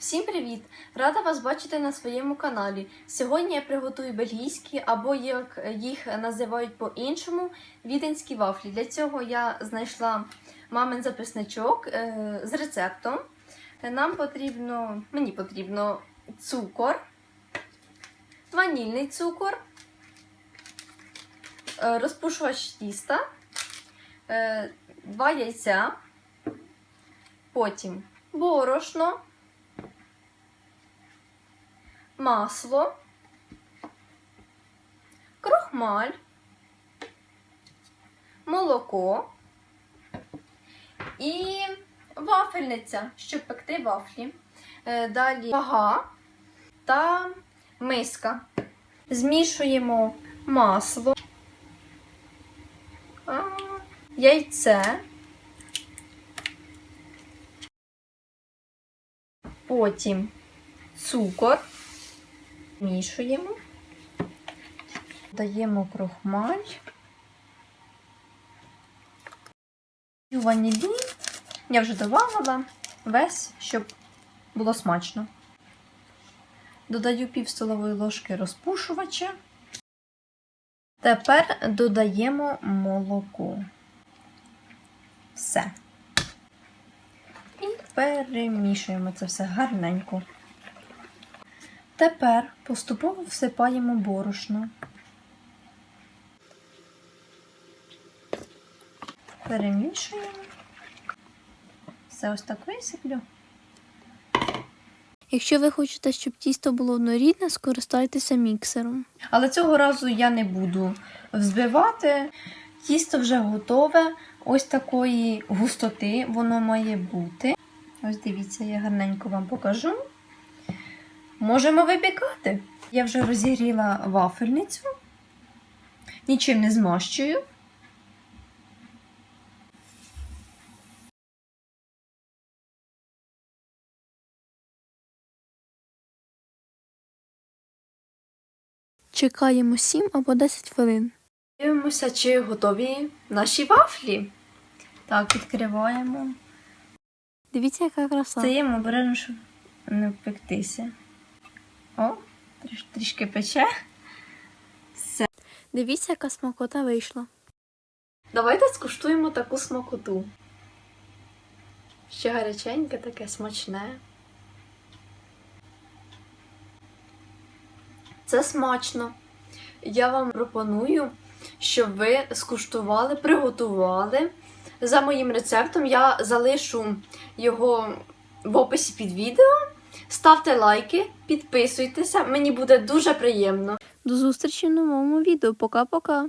Всім привіт! Рада вас бачити на своєму каналі. Сьогодні я приготую бельгійські або як їх називають по-іншому віденські вафлі. Для цього я знайшла мамин записничок е, з рецептом. Нам потрібно, мені потрібно цукор, ванільний цукор, е, розпушувач тіста, е, два яйця, потім борошно масло, крохмаль, молоко і вафельниця, щоб пекти вафлі. Е, Далі вага та миска. Змішуємо масло, яйце, потім цукор. Мішуємо, даємо крохмаль, ванілін. Я вже додавала весь, щоб було смачно. Додаю пів столової ложки розпушувача. Тепер додаємо молоко. Все. І перемішуємо це все гарненько. Тепер поступово всипаємо борошно. Перемішуємо. Все ось так висиплю. Якщо ви хочете, щоб тісто було однорідне, скористайтеся міксером. Але цього разу я не буду взбивати. Тісто вже готове. Ось такої густоти воно має бути. Ось дивіться, я гарненько вам покажу. Можемо випікати. Я вже розігріла вафельницю, нічим не змащую. Чекаємо 7 або 10 хвилин. Дивимося, чи готові наші вафлі. Так, відкриваємо. Дивіться, яка краса. Стаємо обережно, щоб не впектися. Трішки пече. Все. Дивіться, яка смакота вийшла. Давайте скуштуємо таку смакоту. Ще гаряченьке, таке смачне. Це смачно. Я вам пропоную, щоб ви скуштували, приготували. За моїм рецептом я залишу його в описі під відео. Ставте лайки, підписуйтеся, мені буде дуже приємно. До зустрічі в новому відео. Пока-пока.